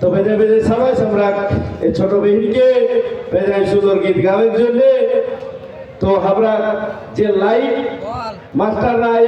তো বেজে বেজে সবাই সম্রাট এই ছোট বেহিনকে বেজায় সুন্দর গীত গাওয়ার জন্যে। তো আমরা যে লাইট, মাস্টাররা